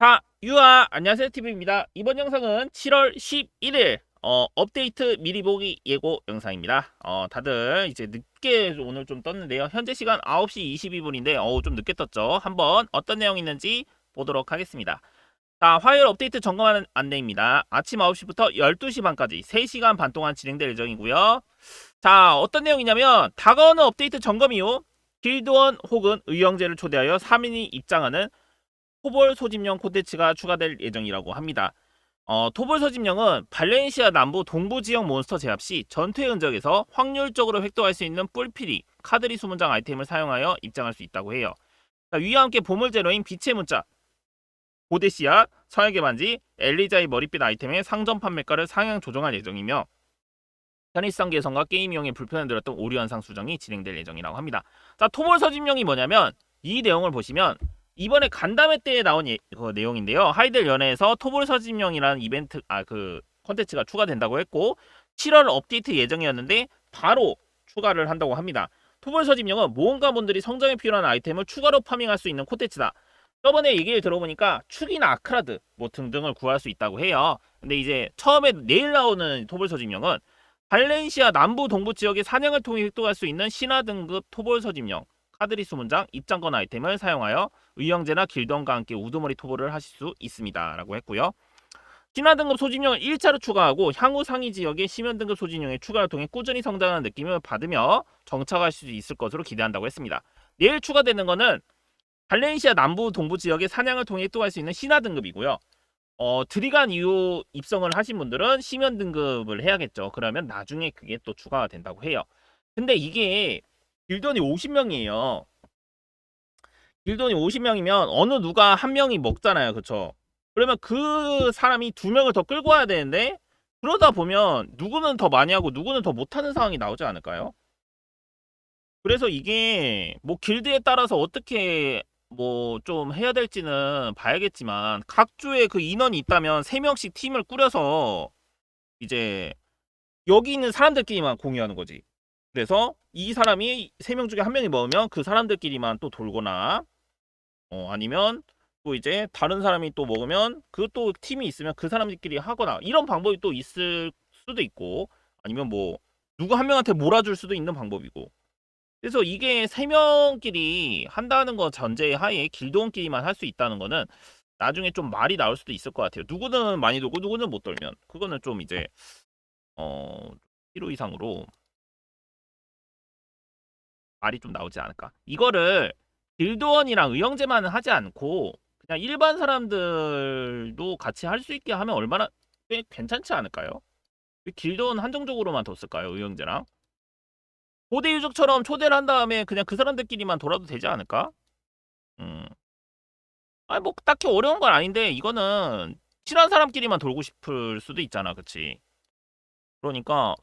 자, 유아 안녕하세요 TV입니다. 이번 영상은 7월 11일 어, 업데이트 미리 보기 예고 영상입니다. 어, 다들 이제 늦게 오늘 좀 떴는데요. 현재 시간 9시 22분인데 어우 좀 늦게 떴죠. 한번 어떤 내용이 있는지 보도록 하겠습니다. 자, 화요일 업데이트 점검하는 안내입니다. 아침 9시부터 12시 반까지 3시간 반 동안 진행될 예정이고요. 자, 어떤 내용이냐면 다가오는 업데이트 점검 이후 길드원 혹은 의형제를 초대하여 3인이 입장하는 토볼 소집용 콘텐츠가 추가될 예정이라고 합니다. 어, 토볼 소집용은 발렌시아 남부 동부 지역 몬스터 제압 시 전투의 흔적에서 확률적으로 획득할 수 있는 뿔피리, 카드리 수문장 아이템을 사용하여 입장할 수 있다고 해요. 자, 위와 함께 보물 제로인 빛의 문자, 고데시아, 서약의 반지, 엘리자의 머릿빛 아이템의 상점 판매가를 상향 조정할 예정이며 편의성 개선과 게임용에 불편을 들었던 오류 현상 수정이 진행될 예정이라고 합니다. 자, 토볼 소집용이 뭐냐면 이 내용을 보시면 이번에 간담회 때 나온 예, 그 내용인데요. 하이델 연회에서 토볼 서진명이라는 이벤트 아그 콘텐츠가 추가된다고 했고 7월 업데이트 예정이었는데 바로 추가를 한다고 합니다. 토볼 서진명은 모험가분들이 성장에 필요한 아이템을 추가로 파밍할 수 있는 콘텐츠다. 저번에 얘기를 들어보니까 축이나 아크라드 뭐 등등을 구할 수 있다고 해요. 근데 이제 처음에 내일 나오는 토볼 서진명은 발렌시아 남부 동부 지역의 사냥을 통해 획득할 수 있는 신화 등급 토볼 서진명 카드리스 문장 입장권 아이템을 사용하여 의형제나 길던과 함께 우두머리 토벌을 하실 수 있습니다. 라고 했고요. 신화 등급 소진용을 1차로 추가하고 향후 상위 지역의 심연 등급 소진용의 추가를 통해 꾸준히 성장하는 느낌을 받으며 정착할 수 있을 것으로 기대한다고 했습니다. 내일 추가되는 것은 발렌시아 남부 동부 지역의 사냥을 통해 획득할 수 있는 신화 등급이고요. 어, 드리간 이후 입성을 하신 분들은 심연 등급을 해야겠죠. 그러면 나중에 그게 또 추가가 된다고 해요. 근데 이게 길돈이 50명이에요. 길돈이 50명이면 어느 누가 한 명이 먹잖아요. 그쵸? 그러면 그 사람이 두 명을 더 끌고 와야 되는데 그러다 보면 누구는 더 많이 하고 누구는 더 못하는 상황이 나오지 않을까요? 그래서 이게 뭐 길드에 따라서 어떻게 뭐 좀 해야 될지는 봐야겠지만 각 주에 그 인원이 있다면 3명씩 팀을 꾸려서 이제 여기 있는 사람들끼리만 공유하는 거지. 그래서 이 사람이 3명 중에 한 명이 먹으면 그 사람들끼리만 또 돌거나 어, 아니면 또 이제 다른 사람이 또 먹으면 그 또 팀이 있으면 그 사람들끼리 하거나 이런 방법이 또 있을 수도 있고 아니면 뭐 누구 한 명한테 몰아줄 수도 있는 방법이고 그래서 이게 세 명끼리 한다는 거 전제 하에 길드원끼리만 할 수 있다는 거는 나중에 좀 말이 나올 수도 있을 것 같아요. 누구는 많이 돌고 누구는 못 돌면 그거는 좀 이제 어 필요 이상으로 말이 좀 나오지 않을까. 이거를 길드원이랑 의형제만 하지 않고 그냥 일반 사람들도 같이 할 수 있게 하면 얼마나 꽤 괜찮지 않을까요? 왜 길드원 한정적으로만 뒀을까요? 의형제랑 고대 유적처럼 초대를 한 다음에 그냥 그 사람들끼리만 돌아도 되지 않을까? 음. 아니 뭐 딱히 어려운 건 아닌데 이거는 친한 사람끼리만 돌고 싶을 수도 있잖아, 그치? 그러니까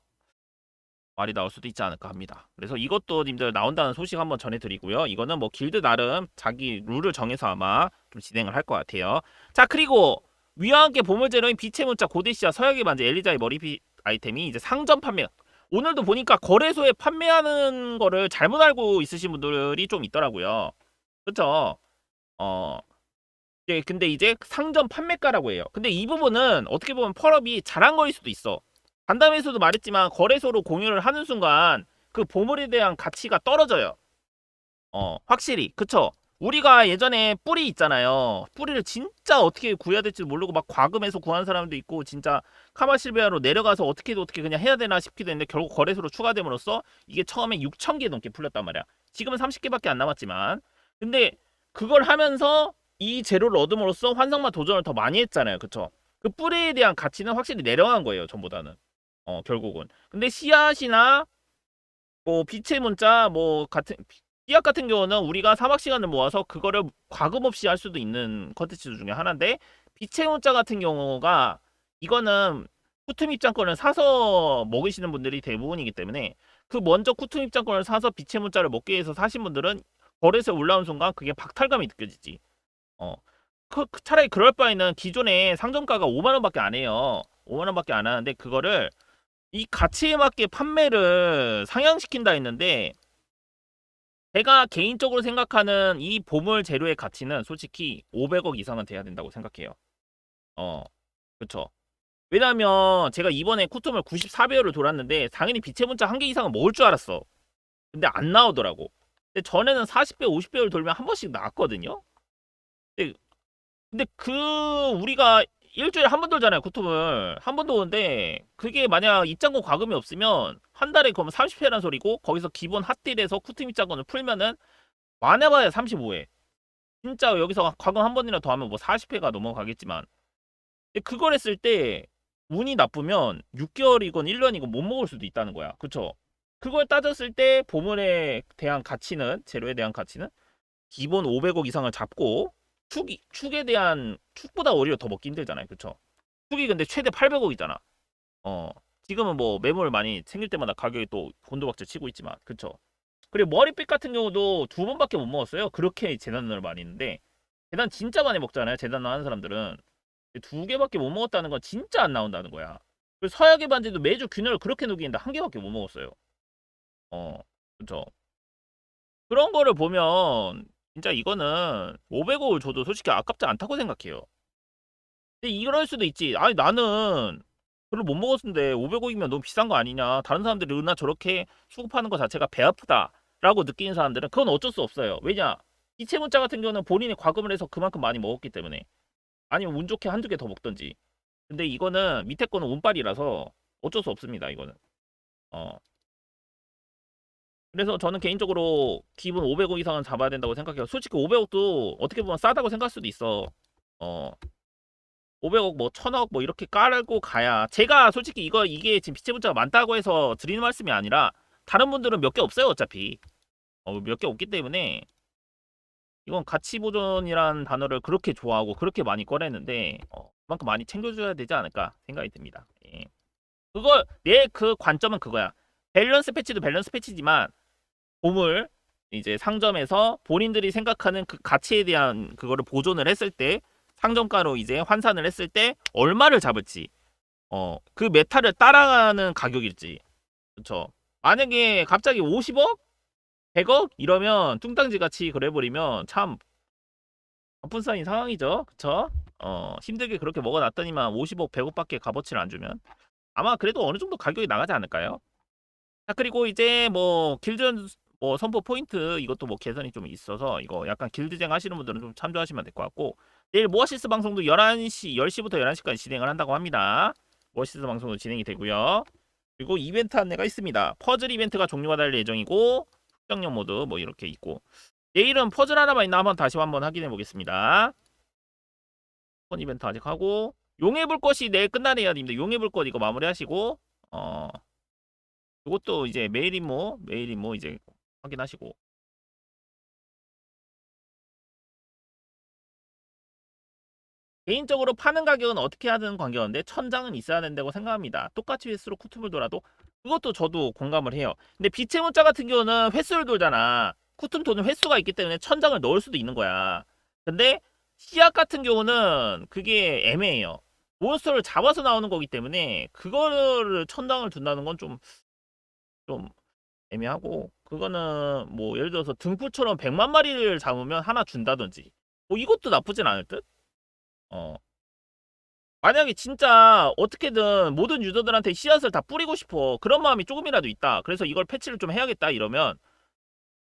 말이 나올 수도 있지 않을까 합니다. 그래서 이것도 님들 나온다는 소식 한번 전해드리고요. 이거는 뭐 길드 나름 자기 룰을 정해서 아마 좀 진행을 할 것 같아요. 자 그리고 위와 함께 보물제로인 빛의 문자 고데시아 서약의 반지 엘리자의 머리빛 아이템이 이제 상점 판매 오늘도 보니까 거래소에 판매하는 거를 잘못 알고 있으신 분들이 좀 있더라고요. 그렇죠? 어. 예, 근데 이제 상점 판매가라고 해요. 근데 이 부분은 어떻게 보면 펄업이 잘한 거일 수도 있어. 간담회에서도 말했지만 거래소로 공유를 하는 순간 그 보물에 대한 가치가 떨어져요. 어, 확실히. 그쵸? 우리가 예전에 뿌리 있잖아요. 뿌리를 진짜 어떻게 구해야 될지 모르고 막 과금해서 구한 사람도 있고 진짜 카마실베아로 내려가서 어떻게든 어떻게 그냥 해야 되나 싶기도 했는데 결국 거래소로 추가됨으로써 이게 처음에 6천 개 넘게 풀렸단 말이야. 지금은 30개밖에 안 남았지만 근데 그걸 하면서 이 재료를 얻음으로써 환상마 도전을 더 많이 했잖아요. 그쵸? 그 뿌리에 대한 가치는 확실히 내려간 거예요. 전보다는. 어, 결국은. 근데 씨앗이나 뭐 빛의 문자 뭐 같은 씨앗 같은 경우는 우리가 사막 시간을 모아서 그거를 과금 없이 할 수도 있는 컨텐츠 중에 하나인데 빛의 문자 같은 경우가 이거는 쿠툼 입장권을 사서 먹으시는 분들이 대부분이기 때문에 그 먼저 쿠툼 입장권을 사서 빛의 문자를 먹기 위해서 사신 분들은 거래소에 올라온 순간 그게 박탈감이 느껴지지. 어. 그, 그 차라리 그럴 바에는 기존에 상점가가 5만 원밖에 안 해요. 5만 원밖에 안 하는데 그거를 이 가치에 맞게 판매를 상향시킨다 했는데 제가 개인적으로 생각하는 이 보물 재료의 가치는 솔직히 500억 이상은 돼야 된다고 생각해요. 어, 그쵸. 왜냐면 제가 이번에 쿠톰을 94배율을 돌았는데 당연히 빛의 문자 한 개 이상은 먹을 줄 알았어. 근데 안 나오더라고. 근데 전에는 40배, 50배율 돌면 한 번씩 나왔거든요. 근데, 근데 그 우리가 일주일에 한번 돌잖아요, 쿠톰을. 한 번 도는데 그게 만약 입장권 과금이 없으면 한 달에 그러면 30회란 소리고 거기서 기본 핫딜에서 쿠톰 입장권을 풀면은 많아봐야 35회. 진짜 여기서 과금 한 번이나 더 하면 뭐 40회가 넘어가겠지만 그걸 했을 때 운이 나쁘면 6개월이건 1년이건 못 먹을 수도 있다는 거야. 그쵸? 그걸 따졌을 때 보물에 대한 가치는 재료에 대한 가치는 기본 500억 이상을 잡고 축 축에 대한 축보다 오히려 더 먹기 힘들잖아요. 그쵸? 축이 근데 최대 800억이잖아. 어. 지금은 뭐 매물 많이 생길 때마다 가격이 또 곤두박질 치고 있지만 그쵸? 그리고 머리빛 같은 경우도 두 번밖에 못 먹었어요. 그렇게 재단을 많이 했는데 재단 진짜 많이 먹잖아요. 재단을 하는 사람들은 두 개밖에 못 먹었다는 건 진짜 안 나온다는 거야. 그리고 서약의 반지도 매주 균열을 그렇게 녹이는데 한 개밖에 못 먹었어요. 어, 그쵸. 그런 거를 보면 진짜 이거는 500억을 줘도 솔직히 아깝지 않다고 생각해요. 근데 이럴 수도 있지. 아니 나는 별로 못 먹었는데 500억이면 너무 비싼 거 아니냐. 다른 사람들이 은나 저렇게 수급하는 거 자체가 배 아프다라고 느끼는 사람들은 그건 어쩔 수 없어요. 왜냐? 이체 문자 같은 경우는 본인이 과금을 해서 그만큼 많이 먹었기 때문에 아니면 운 좋게 한두 개 더 먹던지. 근데 이거는 밑에 거는 운빨이라서 어쩔 수 없습니다. 이거는. 어. 그래서 저는 개인적으로 기본 500억 이상은 잡아야 된다고 생각해요. 솔직히 500억도 어떻게 보면 싸다고 생각할 수도 있어. 어. 500억 뭐 1000억 뭐 이렇게 깔고 가야 제가 솔직히 이거 이게 지금 빛의 문자가 많다고 해서 드리는 말씀이 아니라 다른 분들은 몇 개 없어요 어차피 어, 몇 개 없기 때문에 이건 가치 보존이란 단어를 그렇게 좋아하고 그렇게 많이 꺼내는데 어, 그만큼 많이 챙겨줘야 되지 않을까 생각이 듭니다. 예. 그걸 내그 관점은 그거야. 밸런스 패치도 밸런스 패치지만 보물 이제 상점에서 본인들이 생각하는 그 가치에 대한 그거를 보존을 했을 때 상점가로 이제 환산을 했을 때 얼마를 잡을지 어 그 메타를 따라가는 가격일지 그렇죠. 만약에 갑자기 50억 100억 이러면 뚱땅지 같이 그래버리면 참 아픈 싸인 상황이죠. 그쵸? 어, 힘들게 그렇게 먹어놨더니만 50억, 100억밖에 값어치를 안 주면 아마 그래도 어느 정도 가격이 나가지 않을까요? 자, 그리고 이제 뭐 길드 뭐 선포 포인트 이것도 뭐 개선이 좀 있어서 이거 약간 길드쟁 하시는 분들은 좀 참조하시면 될 것 같고 내일 모아시스 방송도 11시, 10시부터 11시까지 진행을 한다고 합니다. 모아시스 방송도 진행이 되고요. 그리고 이벤트 안내가 있습니다. 퍼즐 이벤트가 종료가 될 예정이고 특정력 모드 뭐 이렇게 있고 내일은 퍼즐 하나만 있나 한번 다시 한번 확인해 보겠습니다. 번 이벤트 아직 하고 용의 불꽃이 내일 끝나네요, 님들. 용의 불꽃 이거 마무리하시고 어 이것도 이제 메일 임무, 메일 임무 이제 확인하시고 개인적으로 파는 가격은 어떻게 하든 관계없는데 천장은 있어야 된다고 생각합니다. 똑같이 횟수로 쿠투을 돌아도 그것도 저도 공감을 해요. 근데 빛의 문자 같은 경우는 횟수를 돌잖아. 쿠툼 도는 횟수가 있기 때문에 천장을 넣을 수도 있는 거야. 근데 씨앗 같은 경우는 그게 애매해요. 몬스터를 잡아서 나오는 거기 때문에 그거를 천장을 둔다는 건 좀 좀 애매하고 그거는 뭐 예를 들어서 등불처럼 100만 마리를 잡으면 하나 준다든지 뭐 이것도 나쁘진 않을 듯? 어. 만약에 진짜 어떻게든 모든 유저들한테 씨앗을 다 뿌리고 싶어. 그런 마음이 조금이라도 있다. 그래서 이걸 패치를 좀 해야겠다. 이러면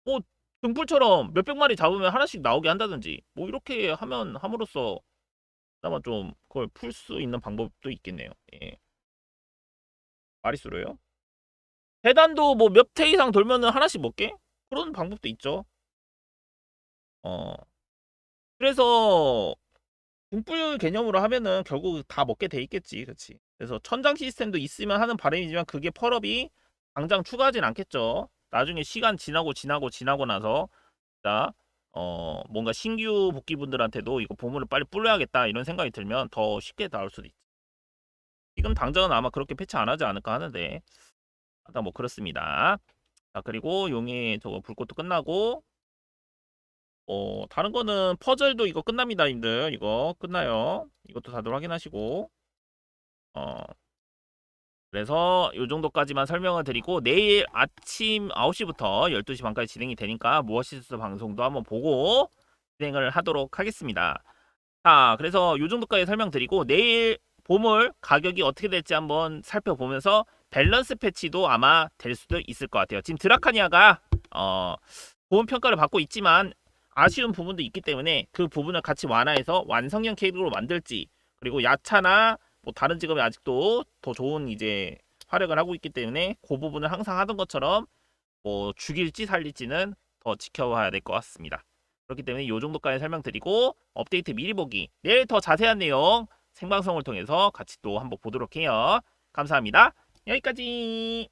뭐 등불처럼 몇백 마리 잡으면 하나씩 나오게 한다든지 뭐 이렇게 하면 함으로써 아마 좀 그걸 풀 수 있는 방법도 있겠네요. 예. 마리수로요? 대단도 뭐 몇 회 이상 돌면은 하나씩 먹게? 그런 방법도 있죠. 어. 그래서 등불 개념으로 하면은 결국 다 먹게 돼 있겠지. 그렇지. 그래서 천장 시스템도 있으면 하는 바람이지만 그게 펄업이 당장 추가하진 않겠죠. 나중에 시간 지나고 지나고 지나고 나서 자, 어, 뭔가 신규 복귀분들한테도 이거 보물을 빨리 뿌려야겠다 이런 생각이 들면 더 쉽게 나올 수도 있지. 지금 당장은 아마 그렇게 패치 안 하지 않을까 하는데 일단 뭐 그렇습니다. 자, 그리고 용의 저거 불꽃도 끝나고 어, 다른 거는 퍼즐도 이거 끝납니다, 님들. 이거 끝나요. 이것도 다들 확인하시고. 어, 그래서 요 정도까지만 설명을 드리고 내일 아침 9시부터 12시 반까지 진행이 되니까 무엇이스 방송도 한번 보고 진행을 하도록 하겠습니다. 자, 그래서 요 정도까지 설명드리고 내일 보물 가격이 어떻게 될지 한번 살펴보면서 밸런스 패치도 아마 될 수도 있을 것 같아요. 지금 드라카니아가 어, 좋은 평가를 받고 있지만 아쉬운 부분도 있기 때문에 그 부분을 같이 완화해서 완성형 캐릭으로 만들지 그리고 야차나 뭐 다른 직업이 아직도 더 좋은 이제 활약을 하고 있기 때문에 그 부분을 항상 하던 것처럼 뭐 죽일지 살릴지는 더 지켜봐야 될 것 같습니다. 그렇기 때문에 이 정도까지 설명드리고 업데이트 미리 보기 내일 더 자세한 내용 생방송을 통해서 같이 또 한번 보도록 해요. 감사합니다. 여기까지.